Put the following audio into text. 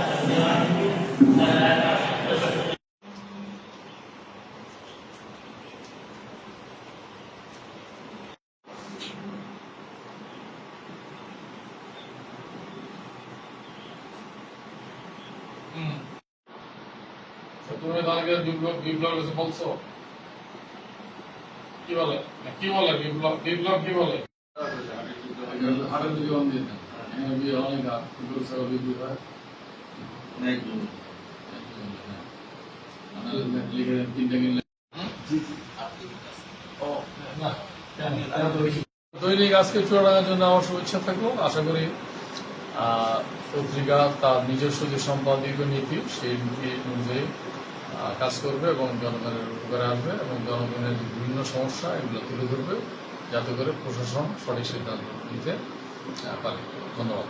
शतू में डाल के जो ब्लॉग ई ब्लॉग ऐसे बोलছো কি বলে কি বলে কি ব্লগ এই ব্লগ কি বলে আরে যদি অন دیتا আমি কি আলো নাগা দৈনিক আজকে চুয়াডাঙ্গার জন্য আমার শুভেচ্ছা থাকলো আশা করি পত্রিকা তার নিজস্ব যে সম্পাদিত নীতি সেই নীতি অনুযায়ী কাজ করবে এবং জনগণের উপকারে আসবে এবং জনগণের বিভিন্ন সমস্যা এগুলো তুলে ধরবে যাতে করে প্রশাসন সঠিক সিদ্ধান্ত নিতে পারে ধন্যবাদ